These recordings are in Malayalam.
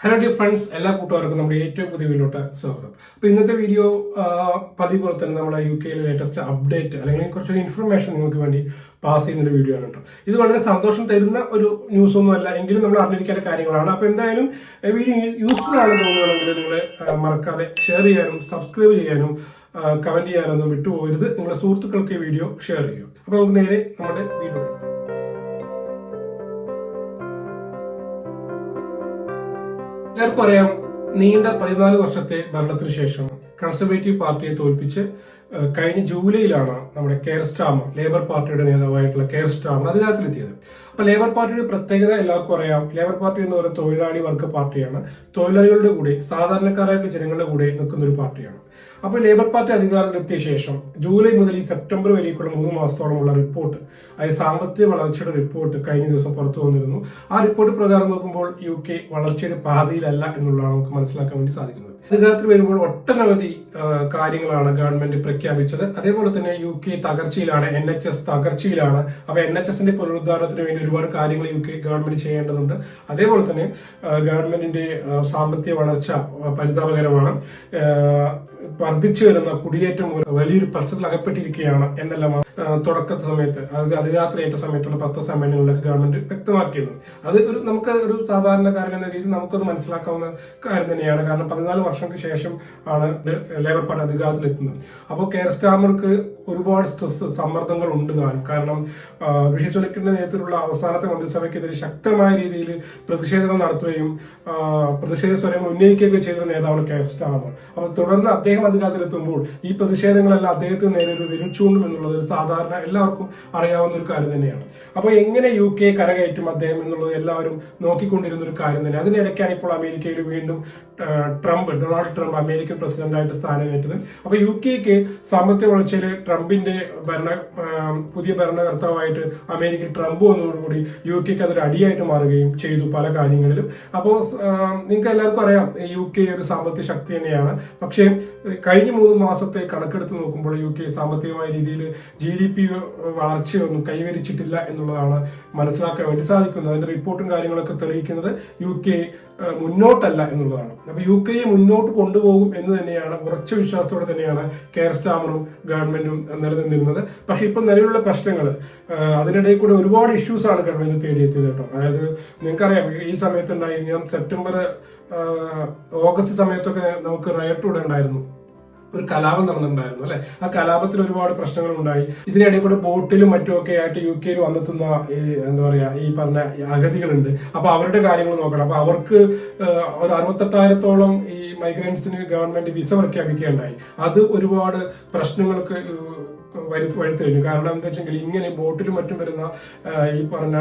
ഹലോ ഡിയർ ഫ്രണ്ട്സ് എല്ലാ കൂട്ടുകാർക്കും നമ്മുടെ ഏറ്റവും പുതിയ വീഡിയോട്ട് സ്വാഗതം. അപ്പോൾ ഇന്നത്തെ വീഡിയോ പതിവ് പോലെ തന്നെ നമ്മുടെ യു കെയിലെ ലേറ്റസ്റ്റ് അപ്ഡേറ്റ് അല്ലെങ്കിൽ കുറച്ചൊരു ഇൻഫർമേഷൻ നിങ്ങൾക്ക് വേണ്ടി പാസ് ചെയ്യുന്ന ഒരു വീഡിയോ ആണ് കേട്ടോ. ഇത് വളരെ സന്തോഷം തരുന്ന ഒരു ന്യൂസ് ഒന്നും അല്ല. എങ്കിലും നമ്മൾ അറിഞ്ഞിരിക്കേണ്ട കാര്യങ്ങളാണ്. അപ്പോൾ എന്തായാലും വീഡിയോ യൂസ്ഫുൾ ആണെന്ന് തോന്നുകയാണെങ്കിൽ നിങ്ങൾ മറക്കാതെ ഷെയർ ചെയ്യാനും സബ്സ്ക്രൈബ് ചെയ്യാനും കമന്റ് ചെയ്യാനൊന്നും വിട്ടുപോകരുത്. നിങ്ങളുടെ സുഹൃത്തുക്കൾക്ക് ഈ വീഡിയോ ഷെയർ ചെയ്യും അപ്പോൾ നമുക്ക് നേരെ നമ്മുടെ വീഡിയോ എല്ലാവർക്കും അറിയാം. നീണ്ട പതിനാല് വർഷത്തെ ഭരണത്തിന് ശേഷം കൺസർവേറ്റീവ് പാർട്ടിയെ തോൽപ്പിച്ച് കഴിഞ്ഞ ജൂലൈയിലാണ് നമ്മുടെ കെയർ സ്റ്റാമർ ലേബർ പാർട്ടിയുടെ നേതാവായിട്ടുള്ള കെയർ സ്റ്റാമർ അധികാരത്തിലെത്തിയത് അപ്പൊ ലേബർ പാർട്ടിയുടെ പ്രത്യേകത എല്ലാവർക്കും അറിയാം. ലേബർ പാർട്ടി എന്ന് പറയുന്നത് തൊഴിലാളി വർഗ പാർട്ടിയാണ്. തൊഴിലാളികളുടെ കൂടെ സാധാരണക്കാരായിട്ട് ജനങ്ങളുടെ കൂടെ നിൽക്കുന്ന ഒരു പാർട്ടിയാണ്. അപ്പോൾ ലേബർ പാർട്ടി അധികാരത്തിലെത്തിയ ശേഷം ജൂലൈ മുതൽ ഈ സെപ്റ്റംബർ വരേക്കുള്ള മൂന്ന് മാസത്തോളമുള്ള റിപ്പോർട്ട് അതായത് സാമ്പത്തിക വളർച്ചയുടെ റിപ്പോർട്ട് കഴിഞ്ഞ ദിവസം പുറത്തു വന്നിരുന്നു. ആ റിപ്പോർട്ട് പ്രകാരം നോക്കുമ്പോൾ യു കെ വളർച്ചയുടെ പാതയിലല്ല എന്നുള്ളതാണ് നമുക്ക് മനസ്സിലാക്കാൻ വേണ്ടി സാധിക്കുന്നത്. അധികാരത്തിൽ വരുമ്പോൾ ഒട്ടനവധി കാര്യങ്ങളാണ് ഗവൺമെന്റ് പ്രഖ്യാപിച്ചത്. അതേപോലെ തന്നെ യു കെ തകർച്ചയിലാണ് എൻ എച്ച് എസ് തകർച്ചയിലാണ്. അപ്പൊ എൻ എച്ച് എസിന്റെ പുനരുദ്ധാരണത്തിന് വേണ്ടി ഒരുപാട് കാര്യങ്ങൾ യു കെ ഗവൺമെന്റ് ചെയ്യേണ്ടതുണ്ട്. അതേപോലെ തന്നെ ഗവൺമെന്റിന്റെ സാമ്പത്തിക വളർച്ച പരിതാപകരമാണ്. വർദ്ധിച്ചു വരുന്ന കുടിയേറ്റം മൂലം വലിയൊരു പ്രശ്നത്തിൽ അകപ്പെട്ടിരിക്കുകയാണ് എന്നെല്ലാം തുടക്ക സമയത്ത് അതായത് അധികാരത്തിലേറ്റ സമയത്തുള്ള പത്ര സമ്മേളനങ്ങളിലൊക്കെ ഗവൺമെന്റ് വ്യക്തമാക്കിയത്. അത് ഒരു നമുക്ക് ഒരു സാധാരണക്കാരൻ എന്ന രീതിയിൽ നമുക്കത് മനസ്സിലാക്കാവുന്ന കാര്യം തന്നെയാണ്. കാരണം പതിനാല് വർഷങ്ങൾക്ക് ശേഷം ആണ് ലേബർ പാർട്ടി അധികാരത്തിലെത്തുന്നത്. അപ്പോൾ കെയർ സ്റ്റാമർക്ക് ഒരുപാട് സ്ട്രെസ് സമ്മർദ്ദങ്ങൾ ഉണ്ട് താൻ കാരണം ഋഷി സുനക്കിന്റെ നേതൃത്വത്തിലുള്ള അവസാനത്തെ മന്ത്രിസഭയ്ക്കെതിരെ ശക്തമായ രീതിയിൽ പ്രതിഷേധങ്ങൾ നടത്തുകയും പ്രതിഷേധ സ്വരം ഉന്നയിക്കുകയൊക്കെ ചെയ്ത നേതാവാണ് കെയർ സ്റ്റാമർ അപ്പോൾ തുടർന്ന് അദ്ദേഹം അധികാരത്തിലെത്തുമ്പോൾ ഈ പ്രതിഷേധങ്ങളെല്ലാം അദ്ദേഹത്തിന് നേരെ ഒരു വിരുച്ചുകൊണ്ടും എന്നുള്ളത് സാധാരണ എല്ലാവർക്കും അറിയാവുന്ന ഒരു കാര്യം തന്നെയാണ്. അപ്പോൾ എങ്ങനെ യു കെ കരകയറ്റും അദ്ദേഹം എന്നുള്ളത് എല്ലാവരും നോക്കിക്കൊണ്ടിരുന്ന ഒരു കാര്യം തന്നെ. അതിനിടയ്ക്കാണ് ഇപ്പോൾ അമേരിക്കയിൽ വീണ്ടും ട്രംപ് ഡൊണാൾഡ് ട്രംപ് അമേരിക്കൻ പ്രസിഡന്റായിട്ട് സ്ഥാനമേറ്റത് അപ്പോൾ യു കെക്ക് സാമ്പത്തിക വളർച്ചയിൽ ട്രംപിന്റെ ഭരണ പുതിയ ഭരണകർത്താവായിട്ട് അമേരിക്കയിൽ ട്രംപ് വന്നതോടുകൂടി യു കെക്ക് അതൊരു അടിയായിട്ട് മാറുകയും ചെയ്തു പല കാര്യങ്ങളിലും. അപ്പോൾ നിങ്ങൾക്ക് എല്ലാവർക്കും അറിയാം യു കെ ഒരു സാമ്പത്തിക ശക്തി തന്നെയാണ്. പക്ഷേ കഴിഞ്ഞ മൂന്ന് മാസത്തെ കണക്കെടുത്ത് നോക്കുമ്പോൾ യു കെ സാമ്പത്തികമായ രീതിയിൽ ജി ഡി പി വളർച്ചയൊന്നും കൈവരിച്ചിട്ടില്ല എന്നുള്ളതാണ് മനസ്സിലാക്കാൻ വേണ്ടി സാധിക്കുന്നത്. അതിന്റെ റിപ്പോർട്ടും കാര്യങ്ങളൊക്കെ തെളിയിക്കുന്നത് യു കെ മുന്നോട്ടല്ല എന്നുള്ളതാണ്. അപ്പൊ യു കെയെ മുന്നോട്ട് കൊണ്ടുപോകും എന്ന് തന്നെയാണ് ഉറച്ച വിശ്വാസത്തോടെ തന്നെയാണ് കെയർ സ്റ്റാമറും ഗവൺമെന്റും നിലനിന്നിരുന്നത്. പക്ഷെ ഇപ്പം നിലവിലുള്ള പ്രശ്നങ്ങൾ അതിനിടയിൽ കൂടെ ഒരുപാട് ഇഷ്യൂസ് ആണ് ഗവൺമെന്റ് തേടിയെത്തിയത് കേട്ടോ. അതായത് നിങ്ങൾക്കറിയാം ഈ സമയത്തുണ്ടായി ഞാൻ സെപ്റ്റംബർ ഓഗസ്റ്റ് സമയത്തൊക്കെ നമുക്ക് റയറ്റ് ഇവിടെ ഉണ്ടായിരുന്നു. ഒരു കലാപം നടന്നിട്ടുണ്ടായിരുന്നു അല്ലെ? ആ കലാപത്തിൽ ഒരുപാട് പ്രശ്നങ്ങൾ ഉണ്ടായി ഇതിനിടയിൽ കൂടെ ബോട്ടിലും മറ്റുമൊക്കെ ആയിട്ട് യു കെയിൽ വന്നെത്തുന്ന ഈ എന്താ പറയാ ഈ പറഞ്ഞ അഗതികളുണ്ട്. അപ്പൊ അവരുടെ കാര്യങ്ങൾ നോക്കണം. അപ്പൊ അവർക്ക് ഒരു അറുപത്തെട്ടായിരത്തോളം ഈ മൈഗ്രൻസിന് ഗവൺമെന്റ് വിസ പ്രഖ്യാപിക്കുകയുണ്ടായി. അത് ഒരുപാട് പ്രശ്നങ്ങൾക്ക് വരു വഴിത്തിരിഞ്ഞു കാരണം എന്താ വെച്ചെങ്കിൽ ഇങ്ങനെ ബോട്ടിലും മറ്റും വരുന്ന ഈ പറഞ്ഞ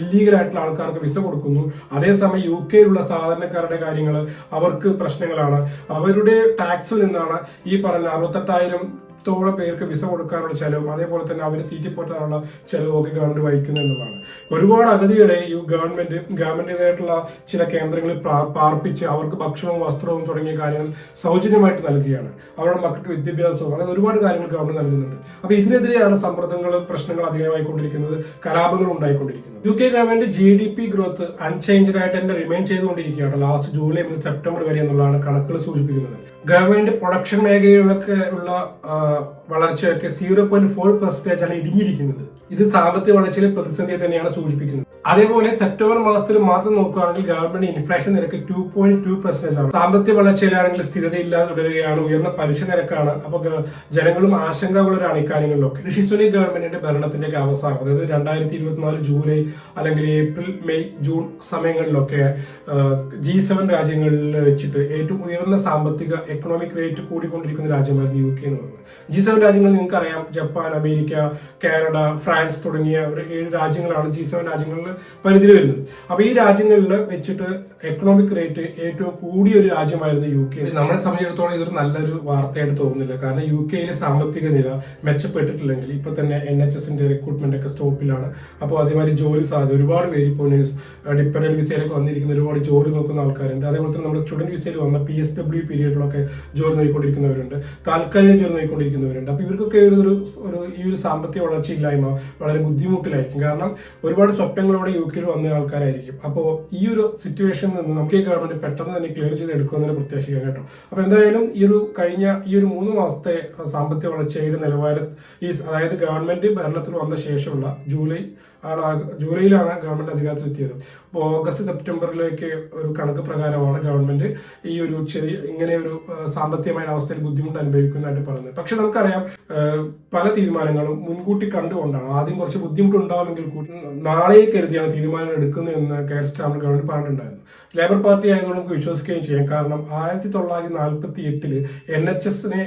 ഇല്ലീഗൽ ആയിട്ടുള്ള ആൾക്കാർക്ക് വിസ കൊടുക്കുന്നു. അതേസമയം യു കെയിലുള്ള സാധാരണക്കാരുടെ കാര്യങ്ങൾ അവർക്ക് പ്രശ്നങ്ങളാണ്. അവരുടെ ടാക്സിൽ നിന്നാണ് ഈ പറഞ്ഞ അറുപത്തെട്ടായിരം ത്തോളം പേർക്ക് വിസ കൊടുക്കാനുള്ള ചെലവും അതേപോലെ തന്നെ അവരെ തീറ്റിപ്പോറ്റാനുള്ള ചെലവൊക്കെ ഗവൺമെന്റ് വഹിക്കുന്നു എന്നുള്ളതാണ്. ഒരുപാട് അഗതികളെ ഈ ഗവൺമെന്റ് ഗവൺമെന്റിനായിട്ടുള്ള ചില കേന്ദ്രങ്ങളിൽ പാർപ്പിച്ച് അവർക്ക് ഭക്ഷണവും വസ്ത്രവും തുടങ്ങിയ കാര്യങ്ങൾ സൗജന്യമായിട്ട് നൽകുകയാണ്. അവരുടെ മക്കൾക്ക് വിദ്യാഭ്യാസവും അങ്ങനെ ഒരുപാട് കാര്യങ്ങൾ ഗവൺമെന്റ് നൽകുന്നുണ്ട്. അപ്പൊ ഇതിനെതിരെയാണ് സമ്മർദ്ദങ്ങൾ പ്രശ്നങ്ങൾ അധികമായിക്കൊണ്ടിരിക്കുന്നത് കലാപങ്ങൾ ഉണ്ടായിക്കൊണ്ടിരിക്കുന്നത്. U K government G D P growth unchanged ആയിട്ട് തന്നെ റിമൈൻ ചെയ്തുകൊണ്ടിരിക്കുകയാണ്. ലാസ്റ്റ് ജൂലൈ മുതൽ സെപ്റ്റംബർ വരെ എന്നുള്ളതാണ് കണക്കുകൾ സൂചിപ്പിക്കുന്നത്. ഗവൺമെന്റ് പ്രൊഡക്ഷൻ മേഖലയിലൊക്കെ ഉള്ള വളർച്ചയൊക്കെ സീറോ പോയിന്റ് ഫോർ പെർസെന്റേജ് ആണ് ഇടിഞ്ഞിരിക്കുന്നത്. ഇത് സാമ്പത്തിക വളർച്ചയിലെ പ്രതിസന്ധിയെ തന്നെയാണ് സൂചിപ്പിക്കുന്നത്. അതേപോലെ സെപ്റ്റംബർ മാസത്തിൽ മാത്രം നോക്കുകയാണെങ്കിൽ ഗവൺമെന്റ് ഇൻഫ്ലേഷൻ നിരക്ക് ടു പോയിന്റ് ടു പെർസെന്റേജ് ആണ്. സാമ്പത്തിക വളർച്ചയിലാണെങ്കിൽ സ്ഥിരതയില്ലാതെ തുടരുകയാണ് ഉയർന്ന പലിശ നിരക്കാണ്. അപ്പൊ ജനങ്ങളും ആശങ്കകളൊരാണ് ഇക്കാര്യങ്ങളിലൊക്കെ. ഋഷി സുനി ഗവൺമെന്റിന്റെ ഭരണത്തിന്റെ അവസാനം അതായത് രണ്ടായിരത്തി ഇരുപത്തിനാല് ജൂലൈ അല്ലെങ്കിൽ ഏപ്രിൽ മെയ് ജൂൺ സമയങ്ങളിലൊക്കെ ജി സെവൻ രാജ്യങ്ങളിൽ വെച്ചിട്ട് ഏറ്റവും ഉയർന്ന സാമ്പത്തിക എക്കണോമിക് റേറ്റ് കൂടിക്കൊണ്ടിരിക്കുന്ന രാജ്യമായിരുന്നു യു കെ എന്ന് പറയുന്നത്. ജി സെവൻ രാജ്യങ്ങൾ നിങ്ങൾക്കറിയാം. ജപ്പാൻ അമേരിക്ക കാനഡ ഫ്രാൻസ് തുടങ്ങിയ ഒരു ഏഴ് രാജ്യങ്ങളാണ് ജി സെവൻ രാജ്യങ്ങളിൽ പരിധിയിൽ വരുന്നത്. അപ്പൊ ഈ രാജ്യങ്ങളിൽ വെച്ചിട്ട് എക്കണോമിക് റേറ്റ് ഏറ്റവും കൂടിയ ഒരു രാജ്യമായിരുന്നു യു കെ നമ്മളെ സംബന്ധിച്ചിടത്തോളം ഇതൊരു നല്ലൊരു വാർത്തയായിട്ട് തോന്നുന്നില്ല. കാരണം യു കെയിലെ സാമ്പത്തിക നില മെച്ചപ്പെട്ടിട്ടില്ലെങ്കിൽ ഇപ്പൊ തന്നെ എൻ എച്ച് എസിന്റെ റിക്രൂട്ട്മെന്റ് ഒക്കെ സ്റ്റോപ്പിലാണ് അപ്പോൾ അതേമാതിരി ജോലി സാധ്യത ഒരുപാട് പേര് ഇപ്പോൾ ഡിപ്പെൻഡന്റ് വിസയിലൊക്കെ വന്നിരിക്കുന്ന ഒരുപാട് ജോലി നോക്കുന്ന ആൾക്കാരുണ്ട്. അതേപോലെ തന്നെ നമ്മുടെ സ്റ്റുഡന്റ് വിസയിൽ വന്ന പി എസ് ഡബ്ല്യു പീരീഡിലൊക്കെ ജോലി നോക്കിക്കൊണ്ടിരിക്കുന്നവരുണ്ട് താൽക്കാലിക ജോലി നോക്കിക്കൊണ്ടിരിക്കുന്നവരുണ്ട് അപ്പൊ ഇവർക്കൊക്കെ ഒരു ഒരു ഈ ഒരു സാമ്പത്തിക വളർച്ചയില്ലായ്മ വളരെ ബുദ്ധിമുട്ടിലായിരിക്കും. കാരണം ഒരുപാട് സ്വപ്നങ്ങൾ വർഷങ്ങളോടെ യു കെയിൽ വന്ന ആൾക്കാരായിരിക്കും. അപ്പോൾ ഈ ഒരു സിറ്റുവേഷനിൽ നിന്ന് നമുക്ക് ഈ ഗവൺമെന്റ് പെട്ടെന്ന് തന്നെ ക്ലിയർ ചെയ്ത് എടുക്കുമെന്ന് പ്രത്യാശിക്കാം കേട്ടോ. അപ്പോൾ എന്തായാലും ഈ ഒരു കഴിഞ്ഞ ഈ ഒരു മൂന്ന് മാസത്തെ സാമ്പത്തിക വളർച്ചയുടെ നിലവാരം ഈ അതായത് ഗവൺമെന്റ് ഭരണത്തിൽ വന്ന ശേഷമുള്ള ജൂലൈ ആണ് ജൂലൈയിലാണ് ഗവൺമെന്റ് അധികാരത്തിലെത്തിയത്. അപ്പോൾ ഓഗസ്റ്റ് സെപ്റ്റംബറിലേക്ക് ഒരു കണക്ക് പ്രകാരമാണ് ഗവൺമെന്റ് ഈ ഒരു ചെറിയ ഇങ്ങനെ ഒരു സാമ്പത്തികമായ അവസ്ഥയിൽ ബുദ്ധിമുട്ട് അനുഭവിക്കുന്നതായിട്ട് പറയുന്നത്. പക്ഷെ നമുക്കറിയാം പല തീരുമാനങ്ങളും മുൻകൂട്ടി കണ്ടുകൊണ്ടാണ്. ആദ്യം കുറച്ച് ബുദ്ധിമുട്ട് ഉണ്ടാവുമെങ്കിൽ കൂടി നാളെ കരുതിയാണ് തീരുമാനം എടുക്കുന്നത് എന്ന് കെയർ സ്റ്റാമ്പ് ഗവൺമെന്റ് പറഞ്ഞിട്ടുണ്ടായിരുന്നു ലേബർ പാർട്ടി ആയതുകൊണ്ട് നമുക്ക് വിശ്വസിക്കുകയും ചെയ്യാം. കാരണം ആയിരത്തി തൊള്ളായിരത്തി നാൽപ്പത്തി എട്ടിൽ എൻ എച്ച് എസിനെ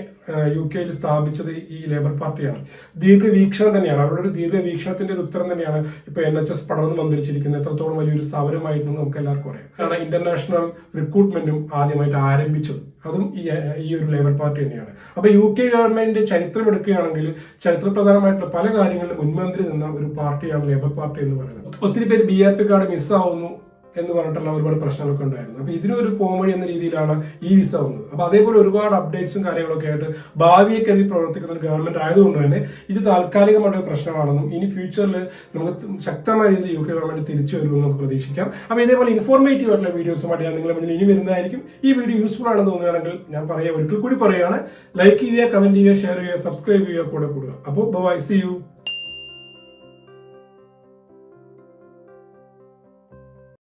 യു കെയിൽ സ്ഥാപിച്ചത് ഈ ലേബർ പാർട്ടിയാണ് ദീർഘവീക്ഷണം തന്നെയാണ്. അവരുടെ ഒരു ദീർഘവീക്ഷണത്തിന്റെ ഒരു ഉത്തരം തന്നെയാണ് ഇപ്പൊ എൻ എച്ച് എസ് പടർന്ന് വന്നിരിച്ചിരിക്കുന്നത് എത്രത്തോളം വലിയൊരു സ്ഥാപനമായിരുന്നു നമുക്ക് എല്ലാവർക്കും അറിയാം. ഇന്റർനാഷണൽ റിക്രൂട്ട്മെന്റും ആദ്യമായിട്ട് ആരംഭിച്ചത്. അതും ഈ ഈ ഒരു ലേബർ പാർട്ടി തന്നെയാണ്. അപ്പൊ യു കെ ഗവൺമെന്റ് ചരിത്രം എടുക്കുകയാണെങ്കിൽ ചരിത്രപ്രധാനമായിട്ടുള്ള പല കാര്യങ്ങളിലും മുൻമന്ത്രി നിന്ന ഒരു പാർട്ടിയാണ് ലേബർ പാർട്ടി എന്ന് പറയുന്നത്. ഒത്തിരി പേര് ബി ആർ പി കാർഡ് മിസ്സാവുന്നു എന്ന് പറഞ്ഞിട്ടുള്ള ഒരുപാട് പ്രശ്നങ്ങളൊക്കെ ഉണ്ടായിരുന്നു. അപ്പൊ ഇതിനൊരു പോംവഴി എന്ന രീതിയിലാണ് ഈ വിസ വന്നത്. അപ്പൊ അതേപോലെ ഒരുപാട് അപ്ഡേറ്റ്സും കാര്യങ്ങളൊക്കെ ആയിട്ട് ഭാവിയെ കരുതി പ്രവർത്തിക്കുന്ന ഒരു ഗവൺമെന്റ് ആയതുകൊണ്ട് തന്നെ ഇത് താൽക്കാലികമായ ഒരു പ്രശ്നമാണെന്നും ഇനി ഫ്യൂച്ചറിൽ നമുക്ക് ശക്തമായ രീതിയിൽ യു കെ ഗവൺമെന്റ് തിരിച്ചു വരുമെന്ന് നമുക്ക് പ്രതീക്ഷിക്കാം. അപ്പൊ ഇതേപോലെ ഇൻഫോർമേറ്റീവ് ആയിട്ടുള്ള വീഡിയോസുമായിട്ട് ഞാൻ നിങ്ങളുടെ മുന്നിൽ ഇനി വരുന്നതായിരിക്കും. ഈ വീഡിയോ യൂസ്ഫുൾ ആണെന്ന് തോന്നുകയാണെങ്കിൽ ഞാൻ പറയാം ഒരിക്കൽ കൂടി പറയുകയാണ്. ലൈക്ക് ചെയ്യുക കമന്റ് ചെയ്യുക ഷെയർ ചെയ്യുക സബ്സ്ക്രൈബ് ചെയ്യുക കൂടെ കൂടുക. അപ്പോൾ ബൈ സി യു